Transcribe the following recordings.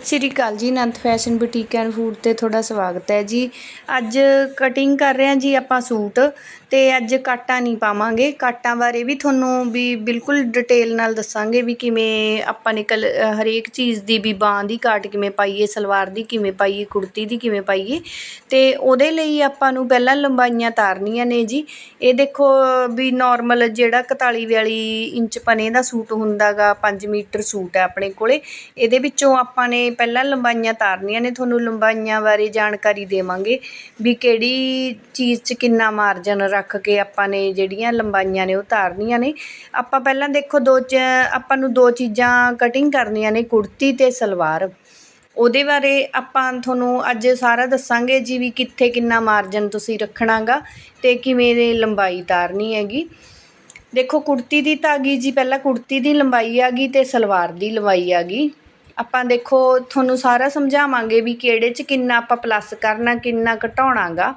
ਸਤਿ ਸ਼੍ਰੀ ਅਕਾਲ ਜੀ, Anant fashion boutique and food ਤੇ ਤੁਹਾਡਾ ਸਵਾਗਤ ਹੈ ਜੀ। ਅੱਜ ਕਟਿੰਗ ਕਰ ਰਹੇ ਹਾਂ ਜੀ ਆਪਾਂ ਸੂਟ ਤੇ ਅੱਜ ਕਾਟਾਂ ਨਹੀਂ ਪਾਵਾਂਗੇ। ਕਾਟਾਂ ਬਾਰੇ ਵੀ ਤੁਹਾਨੂੰ ਵੀ ਬਿਲਕੁਲ ਡਿਟੇਲ ਨਾਲ ਦੱਸਾਂਗੇ ਵੀ ਕਿਵੇਂ ਆਪਾਂ ਨੇ ਕਲ ਹਰੇਕ ਚੀਜ਼ ਦੀ ਵੀ ਬਾਂਹ ਦੀ ਕਾਟ ਕਿਵੇਂ ਪਾਈਏ, ਸਲਵਾਰ ਦੀ ਕਿਵੇਂ ਪਾਈਏ, ਕੁੜਤੀ ਦੀ ਕਿਵੇਂ ਪਾਈਏ। ਤੇ ਉਹਦੇ ਲਈ ਆਪਾਂ ਨੂੰ ਪਹਿਲਾਂ ਲੰਬਾਈਆਂ ਤਾਰਨੀਆਂ ਨੇ ਜੀ। ਇਹ ਦੇਖੋ ਵੀ ਨਾਰਮਲ ਜਿਹੜਾ 41 42 ਇੰਚ ਪਨੇ ਦਾ ਸੂਟ ਹੁੰਦਾਗਾ 5 ਮੀਟਰ ਸੂਟ ਹੈ ਆਪਣੇ ਕੋਲੇ। ਇਹਦੇ ਵਿੱਚੋਂ ਆਪਾਂ ਨੇ ਪਹਿਲਾਂ ਲੰਬਾਈਆਂ ਤਾਰਨੀਆਂ ਨੇ, ਤੁਹਾਨੂੰ ਲੰਬਾਈਆਂ ਬਾਰੇ ਜਾਣਕਾਰੀ ਦੇਵਾਂਗੇ ਵੀ ਕਿਹੜੀ ਚੀਜ਼ 'ਚ ਕਿੰਨਾ ਮਾਰਜਨ ਰੱਖ ਕੇ ਆਪਾਂ ਨੇ ਜਿਹੜੀਆਂ ਲੰਬਾਈਆਂ ਨੇ ਉਹ ਤਾਰਨੀਆਂ ਨੇ। ਆਪਾਂ ਪਹਿਲਾਂ ਦੇਖੋ ਦੋ ਚ, ਆਪਾਂ ਨੂੰ ਦੋ ਚੀਜ਼ਾਂ ਕਟਿੰਗ ਕਰਨੀਆਂ ਨੇ, ਕੁੜਤੀ ਅਤੇ ਸਲਵਾਰ। ਉਹਦੇ ਬਾਰੇ ਆਪਾਂ ਤੁਹਾਨੂੰ ਅੱਜ ਸਾਰਾ ਦੱਸਾਂਗੇ ਜੀ ਵੀ ਕਿੱਥੇ ਕਿੰਨਾ ਮਾਰਜਨ ਤੁਸੀਂ ਰੱਖਣਾਗਾ ਅਤੇ ਕਿਵੇਂ ਦੀ ਲੰਬਾਈ ਤਾਰਨੀ ਹੈਗੀ। ਦੇਖੋ ਕੁੜਤੀ ਦੀ ਤਾਂ ਆ ਗਈ ਜੀ, ਪਹਿਲਾਂ ਕੁੜਤੀ ਦੀ ਲੰਬਾਈ ਆ ਗਈ ਅਤੇ ਸਲਵਾਰ ਦੀ ਲੰਬਾਈ ਆ ਗਈ। ਆਪਾਂ ਦੇਖੋ ਤੁਹਾਨੂੰ ਸਾਰਾ ਸਮਝਾਵਾਂਗੇ ਵੀ ਕਿਹੜੇ 'ਚ ਕਿੰਨਾ ਆਪਾਂ ਪਲੱਸ ਕਰਨਾ, ਕਿੰਨਾ ਘਟਾਉਣਾ ਗਾ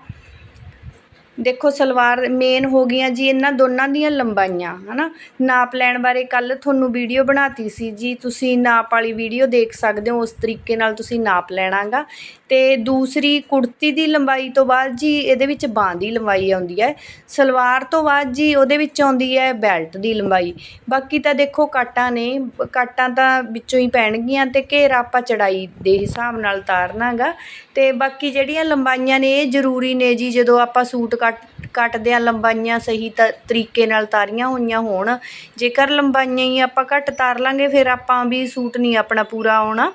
ਦੇਖੋ ਸਲਵਾਰ ਮੇਨ ਹੋ ਗਈਆਂ ਜੀ ਇਹਨਾਂ ਦੋਨਾਂ ਦੀਆਂ ਲੰਬਾਈਆਂ, ਹਨਾ? ਨਾਪ ਲੈਣ ਬਾਰੇ ਕੱਲ੍ਹ ਤੁਹਾਨੂੰ ਵੀਡੀਓ ਬਣਾਤੀ ਸੀ ਜੀ, ਤੁਸੀਂ ਨਾਪ ਵਾਲੀ ਵੀਡੀਓ ਦੇਖ ਸਕਦੇ ਹੋ, ਉਸ ਤਰੀਕੇ ਨਾਲ ਤੁਸੀਂ ਨਾਪ ਲੈਣਾਗਾ। ਤੇ ਦੂਸਰੀ ਕੁੜਤੀ ਦੀ ਲੰਬਾਈ ਤੋਂ ਬਾਅਦ ਜੀ ਇਹਦੇ ਵਿੱਚ ਬਾਂਹ ਦੀ ਲੰਬਾਈ ਆਉਂਦੀ ਹੈ, ਸਲਵਾਰ ਤੋਂ ਬਾਅਦ ਜੀ ਉਹਦੇ ਵਿੱਚ ਆਉਂਦੀ ਹੈ ਬੈਲਟ ਦੀ ਲੰਬਾਈ। ਬਾਕੀ ਤਾਂ ਦੇਖੋ ਕਾਟਾਂ ਨੇ, ਕਾਟਾਂ ਤਾਂ ਵਿੱਚੋਂ ਹੀ ਪੈਣਗੀਆਂ ਤੇ ਘੇਰਾ ਆਪਾਂ ਚੜਾਈ ਦੇ ਹਿਸਾਬ ਨਾਲ ਤਾਰਨਾਗਾ। ਅਤੇ ਬਾਕੀ ਜਿਹੜੀਆਂ ਲੰਬਾਈਆਂ ਨੇ, ਇਹ ਜ਼ਰੂਰੀ ਨੇ ਜੀ, ਜਦੋਂ ਆਪਾਂ ਸੂਟ ਕੱਟ, ਕੱਟਦੇ ਹਾਂ, ਲੰਬਾਈਆਂ ਸਹੀ ਤ, ਤਰੀਕੇ ਨਾਲ ਤਾਰੀਆਂ ਹੋਈਆਂ ਹੋਣ। ਜੇਕਰ ਲੰਬਾਈਆਂ ਹੀ ਆਪਾਂ ਘੱਟ ਤਾਰ ਲਾਂਗੇ, ਫਿਰ ਆਪਾਂ ਵੀ ਸੂਟ ਨਹੀਂ ਆਪਣਾ ਪੂਰਾ ਆਉਣਾ।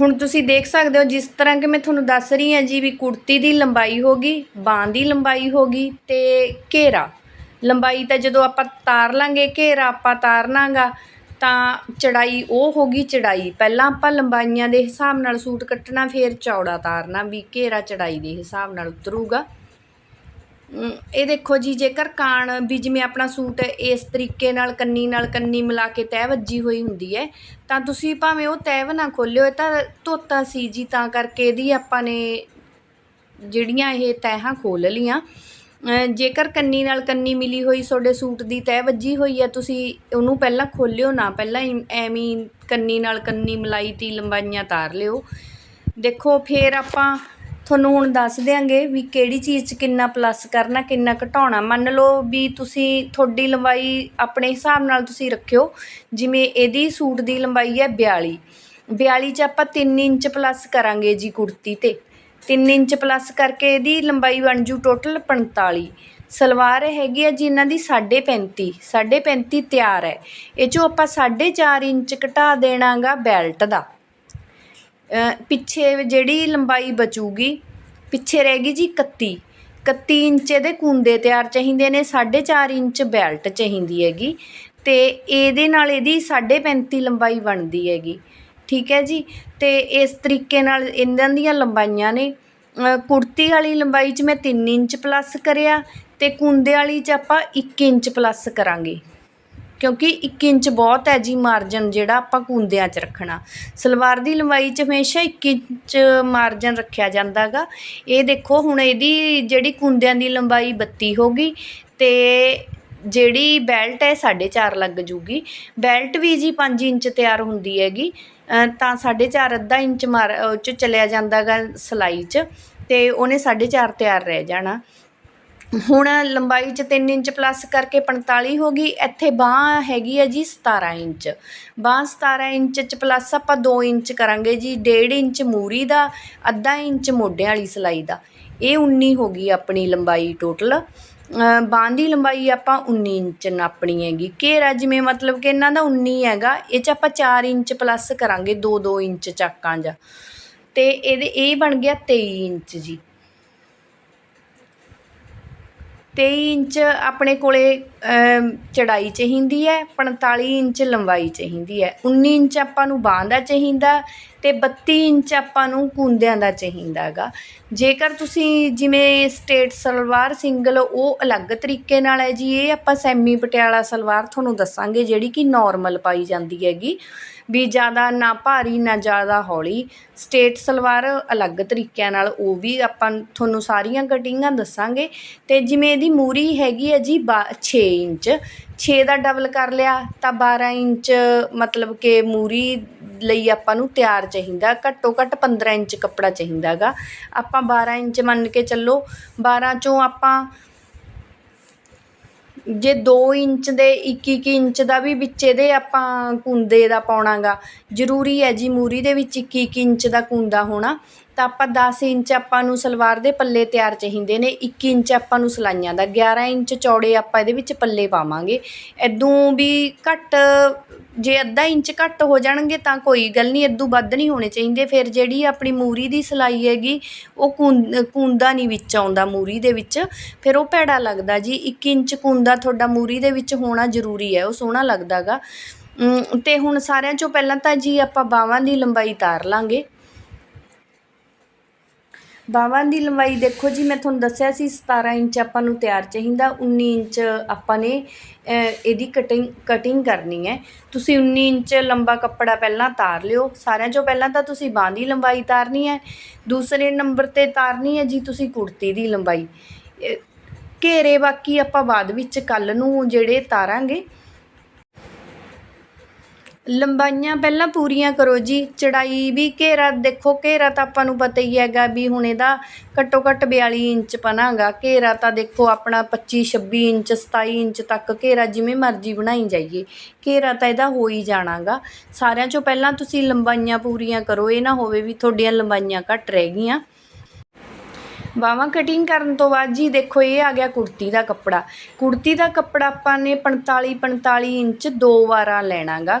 ਹੁਣ ਤੁਸੀਂ ਦੇਖ ਸਕਦੇ ਹੋ, ਜਿਸ ਤਰ੍ਹਾਂ ਕਿ ਮੈਂ ਤੁਹਾਨੂੰ ਦੱਸ ਰਹੀ ਹਾਂ ਜੀ ਵੀ ਕੁੜਤੀ ਦੀ ਲੰਬਾਈ ਹੋ ਗਈ, ਬਾਂਹ ਦੀ ਲੰਬਾਈ ਹੋ ਗਈ ਤੇ ਘੇਰਾ। ਲੰਬਾਈ ਤਾਂ ਜਦੋਂ ਆਪਾਂ ਤਾਰ ਲਾਂਗੇ, ਘੇਰਾ ਆਪਾਂ ਤਾਰਨਾਗਾ ਤਾਂ ਚੜਾਈ ਉਹ ਹੋ ਗਈ ਚੜਾਈ। ਪਹਿਲਾਂ ਆਪਾਂ ਲੰਬਾਈਆਂ ਦੇ ਹਿਸਾਬ ਨਾਲ ਸੂਟ ਕੱਟਣਾ, ਫਿਰ ਚੌੜਾ ਤਾਰਨਾ, ਵੀ ਘੇਰਾ ਚੜਾਈ ਦੇ ਹਿਸਾਬ ਨਾਲ ਉਤਰੂਗਾ। ਇਹ ਦੇਖੋ ਜੀ, ਜੇਕਰ ਕਾਣ ਵੀ ਜਿਵੇਂ ਆਪਣਾ ਸੂਟ ਇਸ ਤਰੀਕੇ ਨਾਲ, ਕੰਨੀ ਨਾਲ, ਕੰਨੀ ਮਿਲਾ ਕੇ ਤਹਿ ਵੱਜੀ ਹੋਈ ਹੁੰਦੀ ਹੈ, ਤਾਂ ਤੁਸੀਂ ਭਾਵੇਂ ਉਹ ਤਹਿ ਨਾ ਖੋਲਿਓ, ਇਹ ਤਾਂ ਧੋਤਾ ਸੀ ਜੀ, ਤਾਂ ਕਰਕੇ ਇਹਦੀ ਆਪਾਂ ਨੇ ਜਿਹੜੀਆਂ ਇਹ ਤਹਿਾਂ ਖੋਲ ਲੀਆਂ ਜੇਕਰ ਕੰਨੀ ਨਾਲ ਕੰਨੀ ਮਿਲੀ ਹੋਈ ਤੁਹਾਡੇ ਸੂਟ ਦੀ ਤਹਿ ਵੱਜੀ ਹੋਈ ਹੈ ਤੁਸੀਂ ਉਹਨੂੰ ਪਹਿਲਾਂ ਖੋਲਿਓ ਨਾ, ਪਹਿਲਾਂ ਐਵੇਂ ਕੰਨੀ ਨਾਲ ਕੰਨੀ ਮਿਲਾਈ ਤੀ ਲੰਬਾਈਆਂ ਤਾਰ ਲਿਓ। ਦੇਖੋ, ਫਿਰ ਆਪਾਂ ਤੁਹਾਨੂੰ ਹੁਣ ਦੱਸ ਦਿਆਂਗੇ ਵੀ ਕਿਹੜੀ ਚੀਜ਼ 'ਚ ਕਿੰਨਾ ਪਲੱਸ ਕਰਨਾ, ਕਿੰਨਾ ਘਟਾਉਣਾ। ਮੰਨ ਲਓ ਵੀ ਤੁਸੀਂ ਤੁਹਾਡੀ ਲੰਬਾਈ ਆਪਣੇ ਹਿਸਾਬ ਨਾਲ ਤੁਸੀਂ ਰੱਖਿਓ, ਜਿਵੇਂ ਇਹਦੀ ਸੂਟ ਦੀ ਲੰਬਾਈ ਹੈ 42 42 'ਚ ਆਪਾਂ 3 ਇੰਚ ਪਲੱਸ ਕਰਾਂਗੇ ਜੀ ਕੁੜਤੀ ਤੇ। ਤਿੰਨ ਇੰਚ ਪਲੱਸ ਕਰਕੇ ਇਹਦੀ ਲੰਬਾਈ ਬਣ ਜੂ ਟੋਟਲ 45 ਸਲਵਾਰ ਹੈਗੀ ਆ ਜੀ ਇਹਨਾਂ ਦੀ 35.5 35.5 ਤਿਆਰ ਹੈ। ਇਹ 'ਚੋਂ ਆਪਾਂ 4.5 ਇੰਚ ਘਟਾ ਦੇਣਾਗਾ ਬੈਲਟ ਦਾ। ਪਿੱਛੇ ਜਿਹੜੀ ਲੰਬਾਈ ਬਚੂਗੀ, ਪਿੱਛੇ ਰਹਿ ਗਈ ਜੀ 31 31 ਇੰਚ ਇਹਦੇ ਕੁੰਦੇ ਤਿਆਰ ਚਾਹੀਦੇ ਨੇ 4.5 ਇੰਚ ਬੈਲਟ ਚਾਹੀਦੀ ਹੈਗੀ। ਤੇ ਇਹਦੇ ਨਾਲ ਇਹਦੀ 35.5 ਲੰਬਾਈ ਬਣਦੀ ਹੈਗੀ। ਠੀਕ ਹੈ ਜੀ? ਅਤੇ ਇਸ ਤਰੀਕੇ ਨਾਲ ਇਹਨਾਂ ਦੀਆਂ ਲੰਬਾਈਆਂ ਨੇ। ਕੁੜਤੀ ਵਾਲੀ ਲੰਬਾਈ 'ਚ ਮੈਂ ਤਿੰਨ ਇੰਚ ਪਲੱਸ ਕਰਿਆ ਅਤੇ ਕੁੰਦੇ ਵਾਲੀ 'ਚ ਆਪਾਂ ਇੱਕ ਇੰਚ ਪਲੱਸ ਕਰਾਂਗੇ। ਕਿਉਂਕਿ ਇੱਕ ਇੰਚ ਬਹੁਤ ਹੈ ਜੀ ਮਾਰਜਨ ਜਿਹੜਾ ਆਪਾਂ ਕੁੰਦਿਆਂ 'ਚ ਰੱਖਣਾ। ਸਲਵਾਰ ਦੀ ਲੰਬਾਈ 'ਚ ਹਮੇਸ਼ਾ ਇੱਕ ਇੰਚ ਮਾਰਜਨ ਰੱਖਿਆ ਜਾਂਦਾ ਗਾ ਇਹ ਦੇਖੋ, ਹੁਣ ਇਹਦੀ ਜਿਹੜੀ ਕੁੰਦਿਆਂ ਦੀ ਲੰਬਾਈ 32 ਹੋ ਗਈ ਅਤੇ ਜਿਹੜੀ ਬੈਲਟ ਹੈ 4.5 ਲੱਗ ਜੂਗੀ। ਬੈਲਟ ਵੀ ਜੀ 5 ਇੰਚ ਤਿਆਰ ਹੁੰਦੀ ਹੈਗੀ। ਤਾਂ ਸਾਢੇ ਚਾਰ ਅੱਧਾ ਇੰਚ ਮਾਰ ਉਹ 'ਚ ਚਲਿਆ ਜਾਂਦਾ ਗਾ ਸਿਲਾਈ 'ਚ ਅਤੇ ਉਹਨੇ 4.5 ਤਿਆਰ ਰਹਿ ਜਾਣਾ। ਹੁਣ ਲੰਬਾਈ 'ਚ ਤਿੰਨ ਇੰਚ ਪਲੱਸ ਕਰਕੇ 45 ਹੋ ਗਈ। ਇੱਥੇ ਬਾਂਹ ਹੈਗੀ ਹੈ ਜੀ 17 ਇੰਚ। ਬਾਂਹ ਸਤਾਰਾਂ ਇੰਚ 'ਚ ਪਲੱਸ ਆਪਾਂ ਦੋ ਇੰਚ ਕਰਾਂਗੇ ਜੀ, ਡੇਢ ਇੰਚ ਮੂਰੀ ਦਾ, ਅੱਧਾ ਇੰਚ ਮੋਢਿਆਂ ਵਾਲੀ ਸਿਲਾਈ ਦਾ। ਇਹ 19 ਹੋ ਗਈ ਆਪਣੀ ਲੰਬਾਈ ਟੋਟਲ ਬਾਂਹ ਦੀ ਲੰਬਾਈ ਆਪਾਂ 19 ਇੰਚ ਨਾਪਣੀ ਹੈਗੀ। ਘੇਰਾ ਜਿਵੇਂ ਮਤਲਬ ਕਿ ਇਹਨਾਂ ਦਾ 19 ਹੈਗਾ, ਇਹ 'ਚ ਆਪਾਂ ਚਾਰ ਇੰਚ ਪਲੱਸ ਕਰਾਂਗੇ 2-2 ਇੰਚ ਚਾਕਾਂ ਜਾ। ਅਤੇ ਇਹਦੇ, ਇਹ ਬਣ ਗਿਆ ਤੇਈ ਇੰਚ ਜੀ। ਤੇਈ ਇੰਚ ਆਪਣੇ ਕੋਲੇ ਅਮ, ਚੜਾਈ ਚਾਹੀਦੀ ਹੈ 45 ਇੰਚ ਲੰਬਾਈ ਚਾਹੀਦੀ ਹੈ। 19 ਇੰਚ ਆਪਾਂ ਨੂੰ ਬਾਂਹ ਦਾ ਚਾਹੀਦਾ ਅਤੇ ਬੱਤੀ ਇੰਚ ਆਪਾਂ ਨੂੰ ਕੁੰਦਿਆਂ ਦਾ ਚਾਹੀਦਾ ਹੈਗਾ। ਜੇਕਰ ਤੁਸੀਂ ਜਿਵੇਂ ਸਟੇਟ ਸਲਵਾਰ ਸਿੰਗਲ ਉਹ ਅਲੱਗ ਤਰੀਕੇ ਨਾਲ ਹੈ ਜੀ ਇਹ ਆਪਾਂ ਸੈਮੀ ਪਟਿਆਲਾ ਸਲਵਾਰ ਤੁਹਾਨੂੰ ਦੱਸਾਂਗੇ ਜਿਹੜੀ ਕਿ ਨੋਰਮਲ ਪਾਈ ਜਾਂਦੀ ਹੈਗੀ। ਵੀ ਜ਼ਿਆਦਾ ਨਾ ਭਾਰੀ, ਨਾ ਜ਼ਿਆਦਾ ਹੌਲੀ। ਸਟੇਟ ਸਲਵਾਰ ਅਲੱਗ ਤਰੀਕਿਆਂ ਨਾਲ, ਉਹ ਵੀ ਆਪਾਂ ਤੁਹਾਨੂੰ ਸਾਰੀਆਂ ਕਟਿੰਗਾਂ ਦੱਸਾਂਗੇ। ਅਤੇ ਜਿਵੇਂ ਇਹਦੀ ਮੂਰੀ ਹੈਗੀ ਹੈ ਜੀ ਬਾ, ਛੇ ਇੰਚ। ਛੇ ਦਾ ਡਬਲ ਕਰ ਲਿਆ ਤਾਂ 12 ਇੰਚ, ਮਤਲਬ ਕਿ ਮੂਰੀ ਲਈ ਆਪਾਂ ਨੂੰ ਤਿਆਰ ਚਾਹੀਦਾ। ਘੱਟੋ ਘੱਟ 15 ਇੰਚ ਕੱਪੜਾ ਚਾਹੀਦਾ ਗਾ ਆਪਾਂ 12 ਇੰਚ ਮੰਨ ਕੇ ਚੱਲੋ 12 ਚੋਂ ਆਪਾਂ ਜੇ ਦੋ ਇੰਚ ਦੇ 1-1 ਇੰਚ ਦਾ ਵੀ ਵਿੱਚ ਇਹਦੇ ਆਪਾਂ ਕੁੰਦੇ ਦਾ ਪਾਉਣਾ ਗਾ ਜ਼ਰੂਰੀ ਹੈ ਜੀ ਮੂਰੀ ਦੇ ਵਿੱਚ 1-1 ਇੰਚ ਦਾ ਕੁੰਦਾ ਹੋਣਾ। ਤਾਂ ਆਪਾਂ 10 ਇੰਚ ਆਪਾਂ ਨੂੰ ਸਲਵਾਰ ਦੇ ਪੱਲੇ ਤਿਆਰ ਚਾਹੀਦੇ ਨੇ 1 ਇੰਚ ਆਪਾਂ ਨੂੰ ਸਲਾਈਆਂ ਦਾ 11 ਇੰਚ ਚੌੜੇ ਆਪਾਂ ਇਹਦੇ ਵਿੱਚ ਪੱਲੇ ਪਾਵਾਂਗੇ। ਇਦੋਂ ਵੀ ਘੱਟ, ਜੇ ਅੱਧਾ ਇੰਚ ਘੱਟ ਹੋ ਜਾਣਗੇ ਤਾਂ ਕੋਈ ਗੱਲ ਨਹੀਂ ਇਦੋਂ ਵੱਧ ਨਹੀਂ ਹੋਣੇ ਚਾਹੀਦੇ। ਫਿਰ ਜਿਹੜੀ ਆਪਣੀ ਮੂਰੀ ਦੀ ਸਿਲਾਈ ਹੈਗੀ, ਉਹ ਕੁੰ ਕੁੰਦਾ ਨਹੀਂ ਵਿੱਚ ਆਉਂਦਾ ਮੂਰੀ ਦੇ ਵਿੱਚ, ਫਿਰ ਉਹ ਭੈੜਾ ਲੱਗਦਾ ਜੀ। 1 ਇੰਚ ਕੁੰਦਾ ਤੁਹਾਡਾ ਮੂਰੀ ਦੇ ਵਿੱਚ ਹੋਣਾ ਜ਼ਰੂਰੀ ਹੈ, ਉਹ ਸੋਹਣਾ ਲੱਗਦਾਗਾ। ਤੇ ਹੁਣ ਸਾਰਿਆਂ ਚੋਂ ਪਹਿਲਾਂ ਤਾਂ ਜੀ ਆਪਾਂ ਬਾਹਾਂ ਦੀ ਲੰਬਾਈ ਤਾਰ ਲਾਂਗੇ। ਬਾਹਾਂ ਦੀ ਲੰਬਾਈ ਦੇਖੋ ਜੀ, ਮੈਂ ਤੁਹਾਨੂੰ ਦੱਸਿਆ ਸੀ 17 ਇੰਚ ਆਪਾਂ ਨੂੰ ਤਿਆਰ ਚਾਹੀਦਾ 19 ਇੰਚ ਆਪਾਂ ਨੇ ਇਹਦੀ ਕਟਿੰਗ ਕਟਿੰਗ ਕਰਨੀ ਹੈ। ਤੁਸੀਂ 19 ਇੰਚ ਲੰਬਾ ਕੱਪੜਾ ਪਹਿਲਾਂ ਤਾਰ ਲਿਓ, ਸਾਰਿਆਂ ਚੋਂ ਪਹਿਲਾਂ ਤਾਂ ਤੁਸੀਂ ਬਾਂਹ ਦੀ ਲੰਬਾਈ ਤਾਰਨੀ ਹੈ, ਦੂਸਰੇ ਨੰਬਰ ਤੇ ਤਾਰਨੀ ਹੈ ਜੀ ਤੁਸੀਂ ਕੁੜਤੀ ਦੀ ਲੰਬਾਈ। ਘੇਰੇ ਬਾਕੀ ਆਪਾਂ ਬਾਅਦ ਵਿੱਚ ਕੱਲ ਨੂੰ ਜਿਹੜੇ ਤਾਰਾਂਗੇ ਲੰਬਾਈਆਂ ਪਹਿਲਾਂ ਪੂਰੀਆਂ ਕਰੋ ਜੀ। ਚੜਾਈ ਵੀ ਘੇਰਾ, ਦੇਖੋ ਘੇਰਾ ਤਾਂ ਆਪਾਂ ਨੂੰ ਪਤਾ ਹੀ ਹੈਗਾ ਵੀ ਹੁਣ ਇਹਦਾ ਘੱਟੋ ਘੱਟ 42 ਇੰਚ ਪਨਾਗਾ। ਘੇਰਾ ਤਾਂ ਦੇਖੋ ਆਪਣਾ 25 26 ਇੰਚ 27 ਇੰਚ ਤੱਕ ਘੇਰਾ ਜਿਵੇਂ ਮਰਜ਼ੀ ਬਣਾਈ ਜਾਈਏ। ਘੇਰਾ ਤਾਂ ਇਹਦਾ ਹੋ ਹੀ ਜਾਣਾਗਾ। ਸਾਰਿਆਂ ਚੋਂ ਪਹਿਲਾਂ ਤੁਸੀਂ ਲੰਬਾਈਆਂ ਪੂਰੀਆਂ ਕਰੋ। ਇਹ ਨਾ ਹੋਵੇ ਵੀ ਤੁਹਾਡੀਆਂ ਲੰਬਾਈਆਂ ਘੱਟ ਰਹਿ ਗਈਆਂ। ਬਾਹਾਂ ਕਟਿੰਗ ਕਰਨ ਤੋਂ ਬਾਅਦ ਜੀ ਦੇਖੋ ਇਹ ਆ ਗਿਆ ਕੁੜਤੀ ਦਾ ਕੱਪੜਾ। ਕੁੜਤੀ ਦਾ ਕੱਪੜਾ ਆਪਾਂ ਨੇ 45 45 ਇੰਚ ਦੋ ਵਾਰਾਂ ਲੈਣਾਗਾ।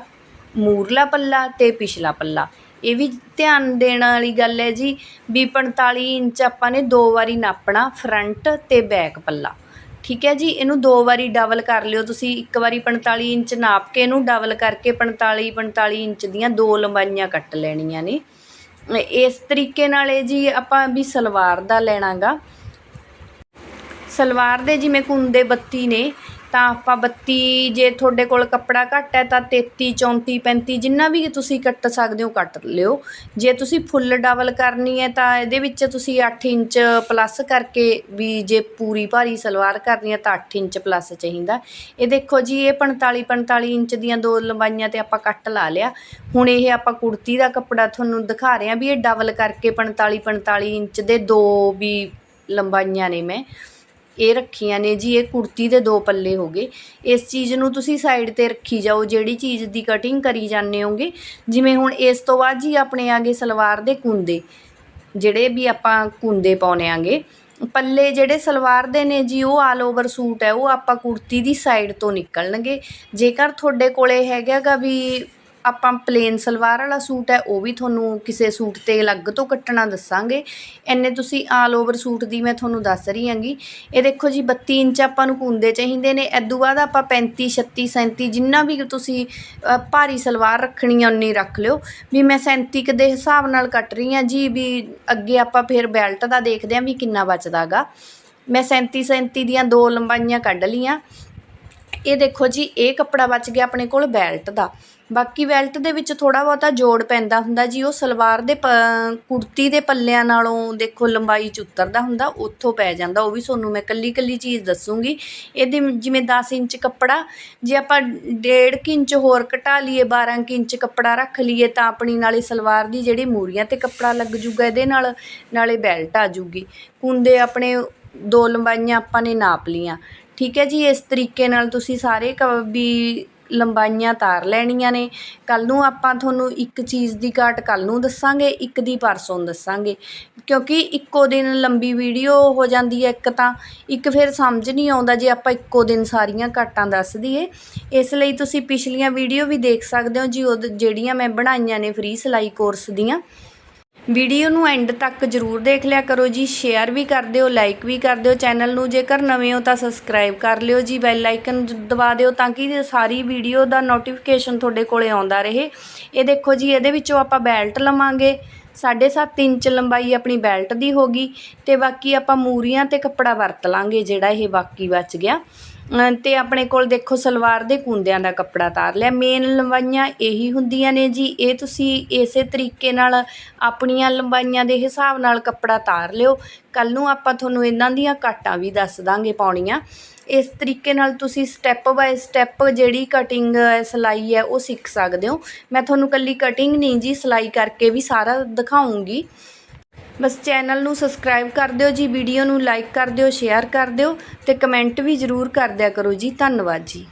ਮੂਰਲਾ ਪੱਲਾ ਅਤੇ ਪਿਛਲਾ ਪੱਲਾ। ਇਹ ਵੀ ਧਿਆਨ ਦੇਣ ਵਾਲੀ ਗੱਲ ਹੈ ਜੀ ਵੀ 45 ਇੰਚ ਆਪਾਂ ਨੇ ਦੋ ਵਾਰੀ ਨਾਪਣਾ ਫਰੰਟ ਅਤੇ ਬੈਕ ਪੱਲਾ। ਠੀਕ ਹੈ ਜੀ, ਇਹਨੂੰ ਦੋ ਵਾਰੀ ਡਬਲ ਕਰ ਲਿਓ ਤੁਸੀਂ। ਇੱਕ ਵਾਰੀ 45 ਇੰਚ ਨਾਪ ਕੇ ਇਹਨੂੰ ਡਬਲ ਕਰਕੇ 45 45 ਇੰਚ ਦੀਆਂ ਦੋ ਲੰਬਾਈਆਂ ਕੱਟ ਲੈਣੀਆਂ ਨੇ। ਇਸ ਤਰੀਕੇ ਨਾਲ ਇਹ ਜੀ ਆਪਾਂ ਵੀ ਸਲਵਾਰ ਦਾ ਲੈਣਾਗਾ। ਸਲਵਾਰ ਦੇ ਜਿਵੇਂ ਕੁੰਦੇ 32 ਨੇ ਤਾਂ ਆਪਾਂ 32 ਜੇ ਤੁਹਾਡੇ ਕੋਲ ਕੱਪੜਾ ਘੱਟ ਹੈ ਤਾਂ 33 34 35 ਜਿੰਨਾ ਵੀ ਤੁਸੀਂ ਕੱਟ ਸਕਦੇ ਹੋ ਕੱਟ ਲਿਓ। ਜੇ ਤੁਸੀਂ ਫੁੱਲ ਡਬਲ ਕਰਨੀ ਹੈ ਤਾਂ ਇਹਦੇ ਵਿੱਚ ਤੁਸੀਂ ਅੱਠ ਇੰਚ ਪਲੱਸ ਕਰਕੇ ਵੀ ਜੇ ਪੂਰੀ ਭਾਰੀ ਸਲਵਾਰ ਕਰਨੀ ਹੈ ਤਾਂ ਅੱਠ ਇੰਚ ਪਲੱਸ ਚਾਹੀਦਾ। ਇਹ ਦੇਖੋ ਜੀ, ਇਹ 45 45 ਇੰਚ ਦੀਆਂ ਦੋ ਲੰਬਾਈਆਂ ਤੇ ਆਪਾਂ ਕੱਟ ਲਾ ਲਿਆ। ਹੁਣ ਇਹ ਆਪਾਂ ਕੁੜਤੀ ਦਾ ਕੱਪੜਾ ਤੁਹਾਨੂੰ ਦਿਖਾ ਰਹੇ ਹਾਂ ਵੀ ਇਹ ਡਬਲ ਕਰਕੇ 45 45 ਇੰਚ ਦੇ ਦੋ ਵੀ ਲੰਬਾਈਆਂ ਨੇ ਮੈਂ। ਇਹ ਰੱਖੀਆਂ ਨੇ ਜੀ, ਇਹ ਕੁੜਤੀ ਦੇ ਦੋ ਪੱਲੇ ਹੋ ਗਏ। ਇਸ ਚੀਜ਼ ਨੂੰ ਤੁਸੀਂ ਸਾਈਡ ਤੇ ਰੱਖੀ ਜਾਓ, ਜਿਹੜੀ ਚੀਜ਼ ਦੀ ਕਟਿੰਗ ਕਰੀ ਜਾਂਦੇ ਹੋਗੇ ਜਿਵੇਂ ਹੁਣ ਇਸ ਤੋਂ ਬਾਅਦ ਜੀ ਆਪਣੇ ਆਗੇ ਸਲਵਾਰ ਦੇ ਕੁੰਦੇ, ਜਿਹੜੇ ਵੀ ਆਪਾਂ ਕੁੰਦੇ ਪਾਉਣੇ ਆਂਗੇ। ਪੱਲੇ ਜਿਹੜੇ ਸਲਵਾਰ ਦੇ ਨੇ ਜੀ, ਉਹ ਆਲ ਓਵਰ ਸੂਟ ਹੈ, ਉਹ ਆਪਾਂ ਕੁੜਤੀ ਦੀ ਸਾਈਡ ਤੋਂ ਨਿਕਲਣਗੇ। ਜੇਕਰ ਤੁਹਾਡੇ ਕੋਲੇ ਹੈਗਾਗਾ ਵੀ ਆਪਾਂ ਪਲੇਨ ਸਲਵਾਰ ਵਾਲਾ ਸੂਟ ਹੈ, ਉਹ ਵੀ ਤੁਹਾਨੂੰ ਕਿਸੇ ਸੂਟ ਤੇ ਅਲੱਗ ਤੋਂ ਕੱਟਣਾ ਦੱਸਾਂਗੇ। ਐਨੇ ਤੁਸੀਂ ਆਲ ਓਵਰ ਸੂਟ ਦੀ ਮੈਂ ਤੁਹਾਨੂੰ ਦੱਸ ਰਹੀ ਹਾਂਗੀ। ਇਹ ਦੇਖੋ ਜੀ 32 ਇੰਚ ਆਪਾਂ ਨੂੰ ਕੁੰਦੇ ਚਾਹੀਦੇ ਨੇ। ਐਦੂ ਬਾਅਦ ਆਪਾਂ 35 36 37 ਜਿੰਨਾ ਵੀ ਤੁਸੀਂ ਭਾਰੀ ਸਲਵਾਰ ਰੱਖਣੀ ਆ, ਉਨੀ ਰੱਖ ਲਿਓ। ਵੀ ਮੈਂ 37 ਕ ਦੇ ਹਿਸਾਬ ਨਾਲ ਕੱਟ ਰਹੀ ਹਾਂ ਜੀ, ਵੀ ਅੱਗੇ ਆਪਾਂ ਫਿਰ ਬੈਲਟ ਦਾ ਦੇਖਦੇ ਹਾਂ ਵੀ ਕਿੰਨਾ ਬਚਦਾਗਾ ਮੈਂ 37 37 ਦੀਆਂ ਦੋ ਲੰਬਾਈਆਂ ਕੱਢ ਲੀਆਂ ਇਹ ਦੇਖੋ ਜੀ, ਇਹ ਕੱਪੜਾ ਬਚ ਗਿਆ ਆਪਣੇ ਕੋਲ ਬੈਲਟ ਦਾ। ਬਾਕੀ ਬੈਲਟ ਦੇ ਵਿੱਚ ਥੋੜ੍ਹਾ ਬਹੁਤਾ ਜੋੜ ਪੈਂਦਾ ਹੁੰਦਾ ਜੀ, ਉਹ ਸਲਵਾਰ ਦੇ ਪ- ਕੁੜਤੀ ਦੇ ਪੱਲਿਆਂ ਨਾਲੋਂ ਦੇਖੋ ਲੰਬਾਈ ਚ ਉਤਰਦਾ ਹੁੰਦਾ, ਉੱਥੋਂ ਪੈ ਜਾਂਦਾ, ਉਹ ਵੀ ਤੁਹਾਨੂੰ ਮੈਂ ਇਕੱਲੀ ਇਕੱਲੀ ਚੀਜ਼ ਦੱਸੂੰਗੀ। ਇਹਦੇ ਜਿਵੇਂ 10 ਇੰਚ ਕੱਪੜਾ, ਜੇ ਆਪਾਂ 1.5 ਇੰਚ ਹੋਰ ਘਟਾ ਲਈਏ 12 ਕੁ ਇੰਚ ਕੱਪੜਾ ਰੱਖ ਲਈਏ, ਤਾਂ ਆਪਣੀ ਨਾਲੇ ਸਲਵਾਰ ਦੀ ਜਿਹੜੀ ਮੂਰੀਆਂ ਤੇ ਕੱਪੜਾ ਲੱਗ ਜੂਗਾ, ਇਹਦੇ ਨਾਲ ਨਾਲੇ ਬੈਲਟ ਆ ਜੂਗੀ। ਕੁੰਦੇ ਆਪਣੇ ਦੋ ਲੰਬਾਈਆਂ ਆਪਾਂ ਨੇ ਨਾਪ ਲੀਆਂ ਠੀਕ ਹੈ ਜੀ, ਇਸ ਤਰੀਕੇ ਨਾਲ ਤੁਸੀਂ ਸਾਰੇ ਕ- ਵੀ ਲੰਬਾਈਆਂ ਤਾਰ ਲੈਣੀਆਂ ਨੇ। ਕੱਲ੍ਹ ਨੂੰ ਆਪਾਂ ਤੁਹਾਨੂੰ ਇੱਕ ਚੀਜ਼ ਦੀ ਘਾਟ ਕੱਲ੍ਹ ਨੂੰ ਦੱਸਾਂਗੇ, ਇੱਕ ਦੀ ਪਰਸੋਂ ਦੱਸਾਂਗੇ। ਕਿਉਂਕਿ ਇੱਕੋ ਦਿਨ ਲੰਬੀ ਵੀਡੀਓ ਹੋ ਜਾਂਦੀ ਹੈ ਇੱਕ ਤਾਂ। ਇੱਕ ਫਿਰ ਸਮਝ ਨਹੀਂ ਆਉਂਦਾ ਜੇ ਆਪਾਂ ਇੱਕੋ ਦਿਨ ਸਾਰੀਆਂ ਘਾਟਾਂ ਦੱਸ ਦਈਏ। ਇਸ ਲਈ ਤੁਸੀਂ ਪਿਛਲੀਆਂ ਵੀਡੀਓ ਵੀ ਦੇਖ ਸਕਦੇ ਹੋ ਜੀ ਉਹ ਜਿਹੜੀਆਂ ਮੈਂ ਬਣਾਈਆਂ ਨੇ ਫ੍ਰੀ ਸਿਲਾਈ ਕੋਰਸ ਦੀਆਂ। ਵੀਡੀਓ ਨੂੰ ਐਂਡ ਤੱਕ ਜਰੂਰ ਦੇਖ ਲਿਆ ਕਰੋ ਜੀ ਸ਼ੇਅਰ ਵੀ ਕਰ ਦਿਓ ਲਾਈਕ ਵੀ ਕਰ ਦਿਓ ਚੈਨਲ ਨੂੰ, ਜੇਕਰ ਨਵੇਂ ਹੋ ਤਾਂ ਸਬਸਕ੍ਰਾਈਬ ਕਰ ਲਿਓ ਜੀ ਬੈਲ ਆਈਕਨ ਦਬਾ ਦਿਓ ਤਾਂ ਕਿ ਸਾਰੀ ਵੀਡੀਓ ਦਾ ਨੋਟੀਫਿਕੇਸ਼ਨ ਤੁਹਾਡੇ ਕੋਲੇ ਆਉਂਦਾ ਰਹੇ। ਇਹ ਦੇਖੋ ਜੀ, ਇਹਦੇ ਵਿੱਚੋਂ ਆਪਾਂ ਬੈਲਟ ਲਵਾਂਗੇ। 7.5 ਇੰਚ ਲੰਬਾਈ ਆਪਣੀ ਬੈਲਟ ਦੀ ਹੋਗੀ ਤੇ ਬਾਕੀ ਆਪਾਂ ਮੂਰੀਆਂ ਤੇ ਕੱਪੜਾ ਵਰਤ ਲਾਂਗੇ, ਜਿਹੜਾ ਇਹ ਬਾਕੀ ਬਚ ਗਿਆ। ਅਤੇ ਆਪਣੇ ਕੋਲ ਦੇਖੋ ਸਲਵਾਰ ਦੇ ਕੁੰਦਿਆਂ ਦਾ ਕੱਪੜਾ ਤਾਰ ਲਿਆ। ਮੇਨ ਲੰਬਾਈਆਂ ਇਹੀ ਹੁੰਦੀਆਂ ਨੇ ਜੀ। ਇਹ ਤੁਸੀਂ ਇਸੇ ਤਰੀਕੇ ਨਾਲ ਆਪਣੀਆਂ ਲੰਬਾਈਆਂ ਦੇ ਹਿਸਾਬ ਨਾਲ ਕੱਪੜਾ ਤਾਰ ਲਿਓ। ਕੱਲ ਨੂੰ ਆਪਾਂ ਤੁਹਾਨੂੰ ਇਹਨਾਂ ਦੀਆਂ ਕਾਟਾਂ ਵੀ ਦੱਸ ਦਾਂਗੇ ਪਾਉਣੀਆਂ। ਇਸ ਤਰੀਕੇ ਨਾਲ ਤੁਸੀਂ ਸਟੈਪ ਬਾਏ ਸਟੈਪ ਜਿਹੜੀ ਕਟਿੰਗ ਸਿਲਾਈ ਹੈ ਉਹ ਸਿੱਖ ਸਕਦੇ ਹੋ। ਮੈਂ ਤੁਹਾਨੂੰ ਕੱਲੀ ਕਟਿੰਗ ਨਹੀਂ ਜੀ, ਸਿਲਾਈ ਕਰਕੇ ਵੀ ਸਾਰਾ ਦਿਖਾਉਂਗੀ। ਬਸ ਚੈਨਲ ਨੂੰ ਸਬਸਕ੍ਰਾਈਬ ਕਰ ਦਿਓ ਜੀ ਵੀਡੀਓ ਨੂੰ ਲਾਈਕ ਕਰ ਦਿਓ ਸ਼ੇਅਰ ਕਰ ਦਿਓ ਤੇ ਕਮੈਂਟ ਵੀ ਜ਼ਰੂਰ ਕਰ ਦਿਆ ਕਰੋ ਜੀ। ਧੰਨਵਾਦ ਜੀ।